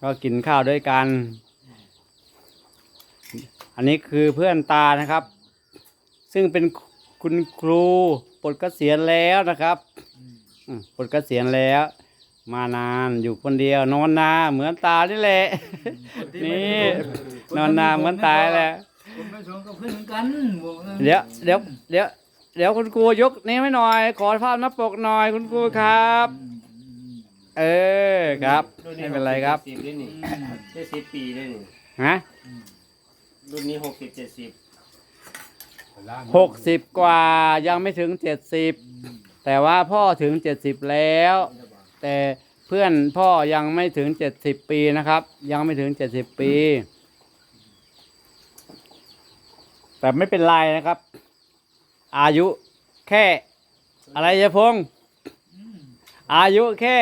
ก็กินข้าวด้วยกัน อันนี้คือเพื่อนตานะครับ ซึ่งเป็นคุณครูปลดเกษียณแล้วนะครับอืมปลดเกษียณแล้ว มานานอยู่คนเดียวนอนนาเหมือนตานี่แหละนี่นอนนาเหมือนตายแหละผมไม่สนกับเพื่อนกันบอกนะเดี๋ยวเดี๋ยวเดี๋ยวเดี๋ยวคุณครูยกนี้ให้หน่อย ขอภาพหน้าปกหน่อยคุณครูครับ เออครับไม่เป็นไรครับสิบนี่นี่ได้สิบปีได้นี่ฮะรุ่นนี้หกสิบเจ็ดสิบหกสิบกว่ายังไม่ถึงเจ็ดสิบแต่ว่าพ่อถึงเจ็ดสิบแล้ว แต่เพื่อนพ่อยังไม่ถึงเจ็ดสิบปีนะครับ ยังไม่ถึงเจ็ดสิบปี แต่ไม่เป็นไรนะครับ อายุแค่อะไรยะพงษ์อายุแค่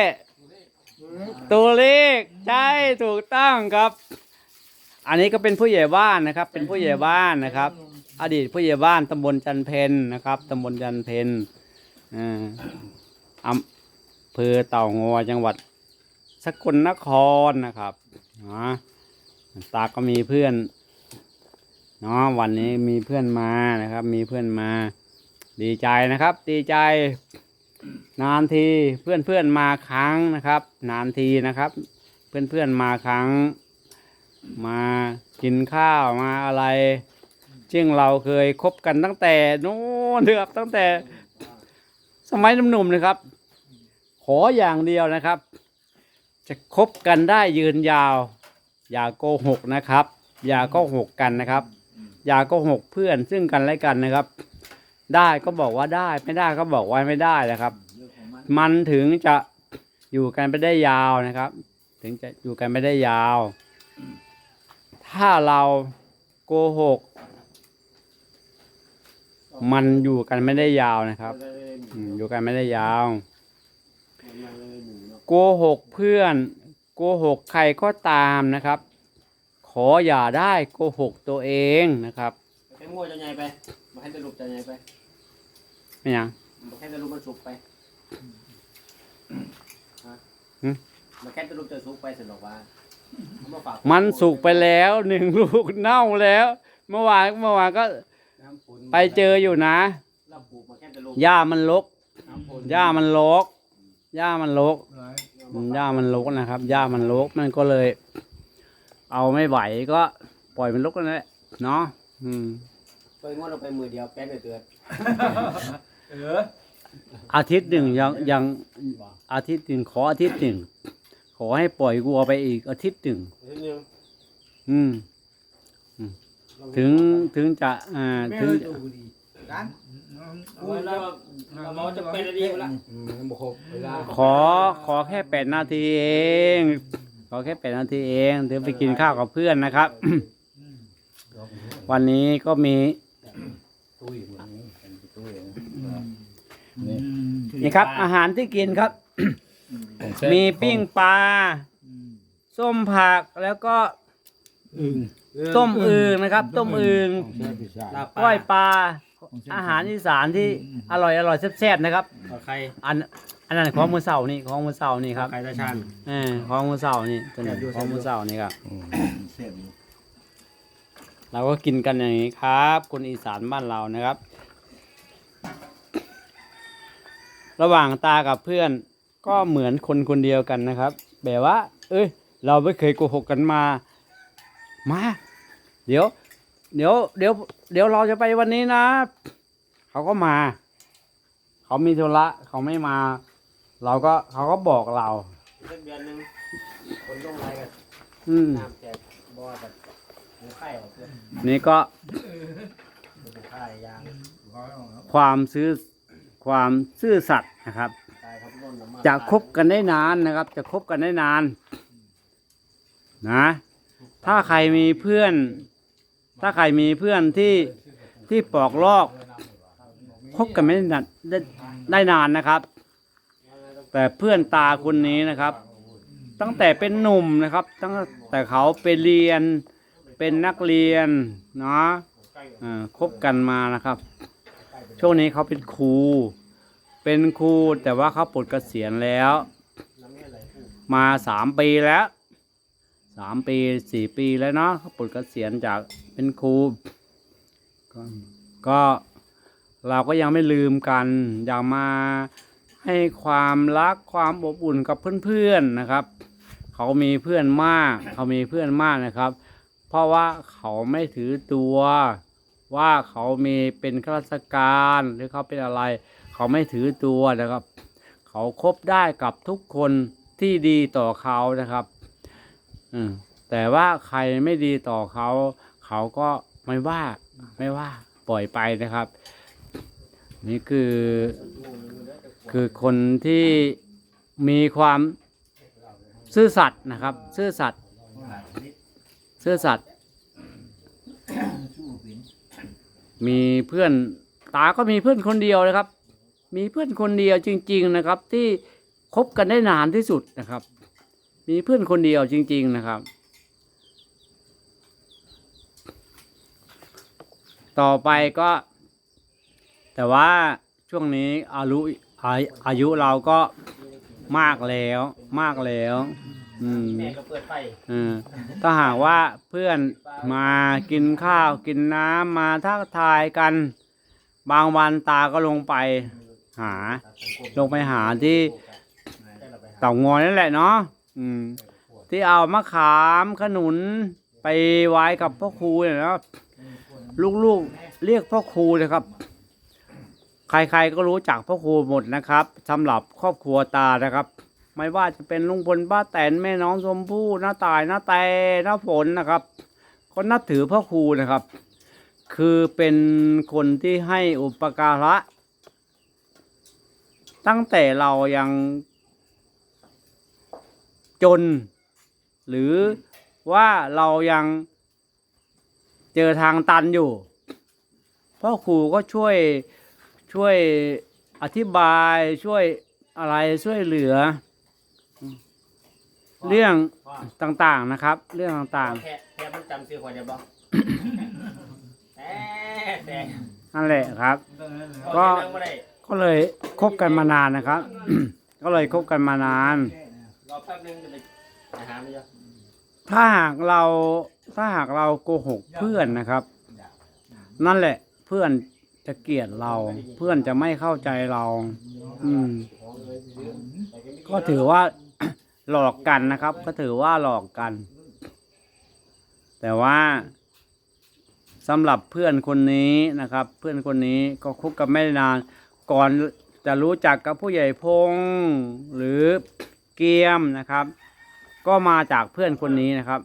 ตัวเลขใช่ถูกต้องครับ อันนี้ก็เป็นผู้ใหญ่บ้านนะครับ เป็นผู้ใหญ่บ้านนะครับ อดีตผู้ใหญ่บ้านตำบลจันเพนนะครับตำบลจันเพนอ่าอำเภอเต่างอยจังหวัดสกลนครนะครับนะตาก็มีเพื่อนเนาะวันนี้มีเพื่อนมานะครับ มีเพื่อนมา ดีใจนะครับ ดีใจ นานทีเพื่อนเพื่อนมาครั้งนะครับ นานทีนะครับ เพื่อนเพื่อนมาครั้ง มากินข้าวมาอะไรซึ่งเราเคยคบกันตั้งแต่นู้นนะครับตั้งแต่ สมัยหนุ่มๆนะครับ ขออย่างเดียวนะครับ จะคบกันได้ยืนยาว อย่าโกหกนะครับ อย่าโกหกกันนะครับ อย่าโกหกเพื่อนซึ่งกันและกันนะครับ ได้ก็บอกว่าได้ ไม่ได้ก็บอกว่าไม่ได้นะครับ มันถึงจะอยู่กันไปได้ยาวนะครับ ถึงจะอยู่กันไปได้ยาว ถ้าเราโกหก มันอยู่กันไม่ได้ยาวนะครับอยู่กันไม่ได้ยาว โกหกเพื่อนโกหกใครก็ตามนะครับ ขออย่าได้โกหกตัวเองนะครับไปมั่วจะไงไปมาให้ตะลุกจะไงไป ไม่ยังมาแค่ตะลุกมันสุกไปฮะหึมาแค่ตะลุกจะสุกไปสนุกว่าเอาาฝากมันสุกไปแล้วหนึ่งลูกเน่าแล้ว เมื่อวานเมื่อวานก็ ไปเจออยู่นะเราปลูกมาแค่ตะลุกหญ้ามันรกหญ้ามันรกหญ้ามันรกหลายอืมหญ้ามันรกนะครับหญ้ามันรกมันก็เลย เอาไม่ไหวก็ปล่อยมันรกนั่นแหละเนาะอืม ไปงวดเราไปมือเดียวแป๊ดเลยเตือนเอออาทิตย์หนึ่งยังยังอาทิตย์หนึ่งขออาทิตย์หนึ่งขอให้ปล่อยวัวไปอีกอาทิตย์หนึ่งนิดนึงอืมถึงถึงจะอ่าไม่ถึงเคยจะดูดีกันเอาไว้แล้วเราเราจะเป็นอะไรดีละขอขอแค่แปดนาทีเอง ขอแค่แปดนาทีเองเดี๋ยวไปกินข้าวกับเพื่อนนะครับ วันนี้ก็มี นี่ครับ อาหารที่กินครับมีปิ้งปลาส้มผักแล้วก็ต้มอึ่งนะครับ ต้มอึ่งลาบก้อยปลาอาหารอีสานที่อร่อยอร่อยแซ่บๆนะครับ ขอใครอันอันนั้นของมือเสาร์นี่ของมือเสาร์นี่ครับใครตาชัน เออของมือเสาร์นี่ตัวนี้ของมือเสาร์นี่ครับ เราก็กินกันอย่างนี้ครับ คนอีสานบ้านเรานะครับ ระหว่างตากับเพื่อนก็เหมือนคนคนเดียวกันนะครับ แบบว่า เอ้ย เราไม่เคยโกหกกันมา มา เดี๋ยว เดี๋ยว เดี๋ยว เดี๋ยวเราจะไปวันนี้นะ เขาก็มา เขามีธุระเขาไม่มา เราก็เขาก็บอกเราเดือนเดือนหนึงคนต้องไรกันอืมน้ำแจกบ่อแบบหมู ไข่ออกเพื่อนนี่ก็หมูไข่ยางความซื้อความซื่อสัตย์นะครับ ตายครับร่นน้ำมันจะคบกันได้นานนะครับ จะคบกันได้นาน นะ ถ้าใครมีเพื่อน ถ้าใครมีเพื่อนที่ที่ปอกลอกคบกันไม่ได้นานได้ได้นานนะครับ แต่เพื่อนตาคนนี้นะครับ ตั้งแต่เป็นหนุ่มนะครับ ตั้งแต่เขาไปเรียน เป็นนักเรียนเนาะคบกันมานะครับ ช่วงนี้เขาเป็นครู เป็นครูแต่ว่าเขาปลดเกษียณแล้ว มาสามปีแล้วสามปีสี่ปีแล้วเนาะเขาปลดเกษียณจากเป็นครูก็ก็เราก็ยังไม่ลืมกันอยากมาให้ความรักความอบอุ่นกับเพื่อนๆนะครับ เขามีเพื่อนมาก เขามีเพื่อนมากนะครับ เพราะว่าเขาไม่ถือตัวว่าเขามีเป็นข้าราชการหรือเขาเป็นอะไร เขาไม่ถือตัวนะครับ เขาคบได้กับทุกคนที่ดีต่อเขานะครับอืมแต่ว่าใครไม่ดีต่อเขา เขาก็ไม่ว่าไม่ว่าปล่อยไปนะครับ นี่คือ คือคนที่มีความซื่อสัตย์นะครับ ซื่อสัตย์ ซื่อสัตย์มีเพื่อนตาก็มีเพื่อนคนเดียวนะครับ มีเพื่อนคนเดียวจริง ๆนะครับ ที่คบกันได้นานที่สุดนะครับ มีเพื่อนคนเดียวจริง ๆนะครับ ต่อไปก็ แต่ว่าช่วงนี้อายุอายุเราก็มากแล้วมากแล้ว อืมแม่ก็เปิดไฟเออถ้าหากว่าเพื่อนมากินข้าวกินน้ำมาทักทายกัน บางวันตาก็ลงไป หา ลงไปหาที่เต่างอยนั่นแหละเนาะอืม ที่เอามะขามขนุนไปไว้กับพ่อครูเนี่ยนะครับลูกๆเรียกพ่อครูนะครับ ใครๆก็รู้จักพ่อครูหมดนะครับสำหรับครอบครัวตานะครับ ไม่ว่าจะเป็นลุงพลป้าแตนแม่น้องชมพู่น้าตายน้าแต่น้าฝนนะครับก็นับถือพ่อครูนะครับ คือเป็นคนที่ให้อุปการะ ตั้งแต่เรายังจน หรือว่าเรายังเจอทางตันอยู่พ่อครูก็ช่วยช่วยอธิบายช่วยอะไรช่วยเหลือ เรื่องต่างๆนะครับ เรื่องต่างแค่แค่มันจำซื้อคนจะบอกแต่แต่ๆนั่นแหละครับ ก็ก็ได้ก็เลยคบกันมานานนะครับ ก็เลยคบกันมานานรอแป๊บนึงจะไปอาหารไม่เยอะถ้าหากเราถ้าหากเราโกหกเพื่อนนะครับ นั่นแหละเพื่อนจะเกลียดเรา เพื่อนจะไม่เข้าใจเรา อืม ก็ถือว่า หลอกกันนะครับ ก็ถือว่าหลอกกัน แต่ว่าสำหรับเพื่อนคนนี้นะครับ เพื่อนคนนี้ก็คบกันไม่นาน ก่อนจะรู้จักกับผู้ใหญ่พงษ์หรือเกียมนะครับ ก็มาจากเพื่อนคนนี้นะครับ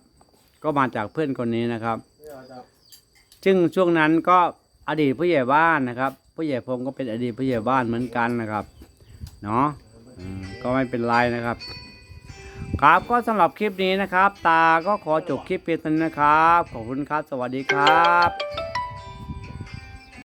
ก็มาจากเพื่อนคนนี้นะครับซึ่งช่วงนั้นก็อดีตผู้ใหญ่บ้านนะครับ ผู้ใหญ่พงษ์ก็เป็นอดีตผู้ใหญ่บ้านเหมือนกันนะครับ เนาะก็ไม่เป็นไรนะครับ ครับก็สำหรับคลิปนี้นะครับ ตาก็ขอจบคลิปเพียงเท่านี้นะครับ ขอบคุณครับ สวัสดีครับ